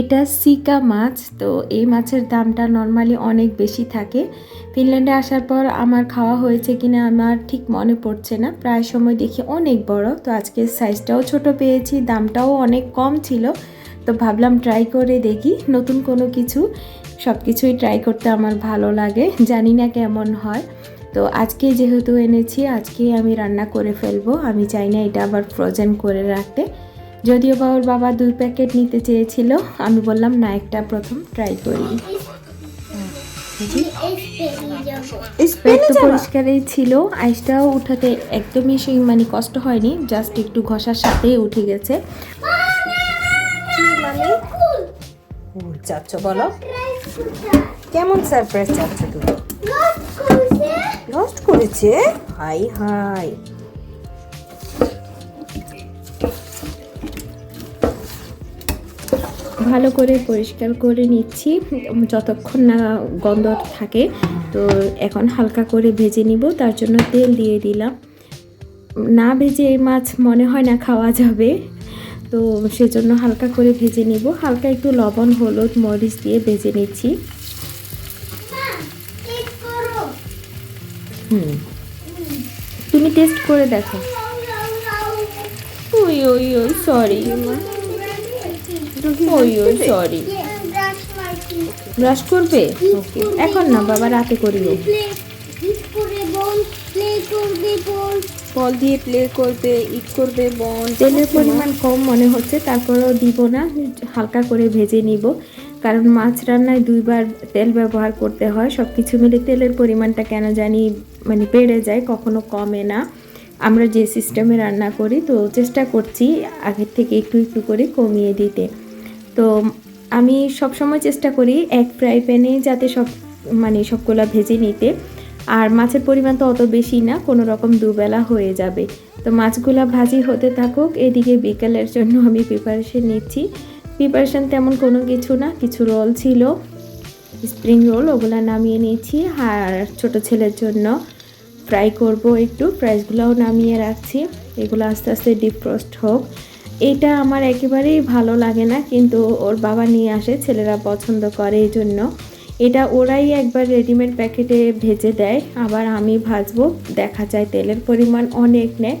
এটা সিকা মাছ, তো এই মাছের দামটা নর্মালি অনেক বেশি থাকে। ফিনল্যান্ডে আসার পর আমার খাওয়া হয়েছে কিনা আমার ঠিক মনে পড়ছে না। প্রায় সময় দেখি অনেক বড়, তো আজকে সাইজটাও ছোট পেয়েছি, দামটাও অনেক কম ছিল। তো ভাবলাম ট্রাই করে দেখি, নতুন কোনো কিছু সব কিছুই ট্রাই করতে আমার ভালো লাগে, জানি না কেমন হয়। তো আজকে যেহেতু এনেছি আজকে আমি রান্না করে ফেলব, আমি চাই না এটা আবার ফ্রোজেন করে রাখতে। যদিও বা ওর বাবা দুই প্যাকেট নিতে চেয়েছিল আমি বললাম না একটা প্রথম ট্রাই করি। পেট তো পরিষ্কারই ছিল আইসটাও উঠাতে একদমই সেই মানে কষ্ট হয়নি জাস্ট একটু ঘষার সাথেই উঠে গেছে। চাচ্ছ বলো? কেমন সারপ্রাইজ চাচ্ছ তুমি? লস্ট করেছে? হাই হাই। ভালো করে পরিষ্কার করে নিচ্ছি যতক্ষণ না গন্ধ থাকে তো এখন হালকা করে ভেজে নিব তার জন্য তেল দিয়ে দিলাম না ভেজে এই মাছ মনে হয় না খাওয়া যাবে তো সেজন্য হালকা করে ভেজে নিব হালকা একটু লবণ হলুদ মরিচ দিয়ে ভেজে নিচ্ছি হুম তুমি টেস্ট করে দেখো ওই ওই ওই সরি সরি ব্রাশ করবে? ওকে এখন না বাবা রাতে করিও। বল দিয়ে প্লে করবে ইট করবে বন তেলের পরিমাণ কম মনে হচ্ছে তারপরেও দিব না হালকা করে ভেজে নিব। কারণ মাছ রান্নায় দুইবার তেল ব্যবহার করতে হয় সব কিছু মিলে তেলের পরিমাণটা কেন জানি মানে বেড়ে যায় কখনো কমে না। আমরা যে সিস্টেমে রান্না করি তো চেষ্টা করছি আগের থেকে একটু একটু করে কমিয়ে দিতে। তো আমি সব সময় চেষ্টা করি এক ফ্রাই প্যানে যাতে সব মানে সবগুলা ভেজে নিতে। আর মাছের পরিমাণ তো অত বেশি না, কোনো রকম দুবেলা হয়ে যাবে। তো মাছগুলা ভাজি হতে থাকুক, এদিকে বিকেলের জন্য আমি প্রিপারেশন নিচ্ছি। প্রিপারেশন তেমন কোনো কিছু না, কিছু রোল ছিল। স্প্রিং রোল ওগুলো নামিয়ে নিয়েছি। আর ছোট ছেলের জন্য ফ্রাই করব একটু। ফ্রাইসগুলোও নামিয়ে রাখছি। এগুলো আস্তে আস্তে ডিপ হোক। এটা আমার একেবারেই ভালো লাগে না, কিন্তু ওর বাবা নিয়ে আসে, ছেলেরা পছন্দ করে এই জন্য এটা ওরাই একবার রেডিমেড প্যাকেটে ভেজে দেয়, আবার আমি ভাজবো, দেখা যায় তেলের পরিমাণ অনেক নেয়।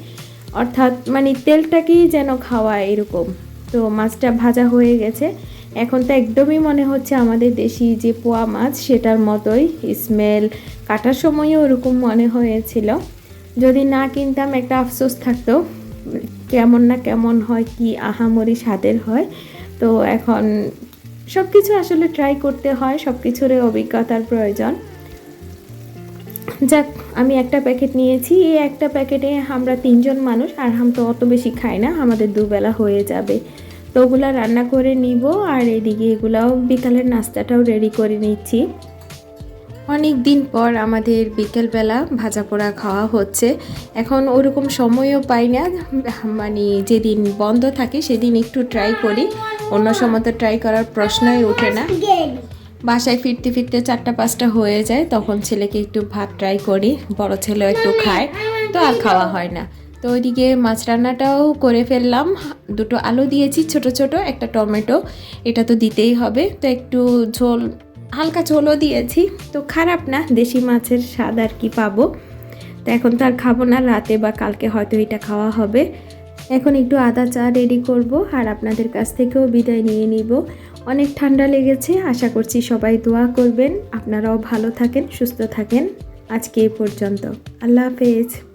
অর্থাৎ মানে তেলটাকেই যেন খাওয়া এরকম। তো মাছটা ভাজা হয়ে গেছে। এখন তো একদমই মনে হচ্ছে আমাদের দেশি যে পোয়া মাছ, সেটার মতোই স্মেল কাটার সময়ও ওরকম মনে হয়েছিল। যদি না কিনতাম, একটা আফসোস থাকতো। কেমন না কেমন হয়, কি আহামরি স্বাদের হয়। তো এখন সব কিছু আসলে ট্রাই করতে হয় সব কিছুরই অভিজ্ঞতার প্রয়োজন। যাক, আমি একটা প্যাকেট নিয়েছি, এই একটা প্যাকেটে আমরা তিনজন মানুষ, আর হাম তো অত বেশি খাই না, আমাদের দুবেলা হয়ে যাবে। তো ওগুলা রান্না করে নিব, আর এদিকে এগুলাও বিকালের নাস্তাটাও রেডি করে নিচ্ছি। অনেক দিন পর আমাদের বিকেলবেলা ভাজা পোড়া খাওয়া হচ্ছে। এখন ওরকম সময়ও পাই না। মানে যেদিন বন্ধ থাকে সেদিন একটু ট্রাই করি। অন্য সময় তো ট্রাই করার প্রশ্নই ওঠে না। বাসায় ফিরতে ফিরতে চারটা পাঁচটা হয়ে যায়, তখন ছেলেকে একটু ভাত ট্রাই করি, বড় ছেলেও একটু খায়। তো আর খাওয়া হয় না। তো ওইদিকে মাছ রান্নাটাও করে ফেললাম। দুটো আলু দিয়েছি, ছোট ছোট, একটা টমেটো। এটা তো দিতেই হবে। তো একটু ঝোল, হালকা ঝোলও দিয়েছি। তো খারাপ না, দেশি মাছের স্বাদ আর কি পাবো। তো এখন তো আর খাব না, রাতে বা কালকে হয়তো এটা খাওয়া হবে। এখন একটু আদা চা রেডি করব আর আপনাদের কাছ থেকেও বিদায় নিয়ে নিব। অনেক ঠান্ডা লেগেছে, আশা করছি সবাই দোয়া করবেন। আপনারাও ভালো থাকেন, সুস্থ থাকেন। আজকে এই পর্যন্ত। আল্লাহ হাফেজ।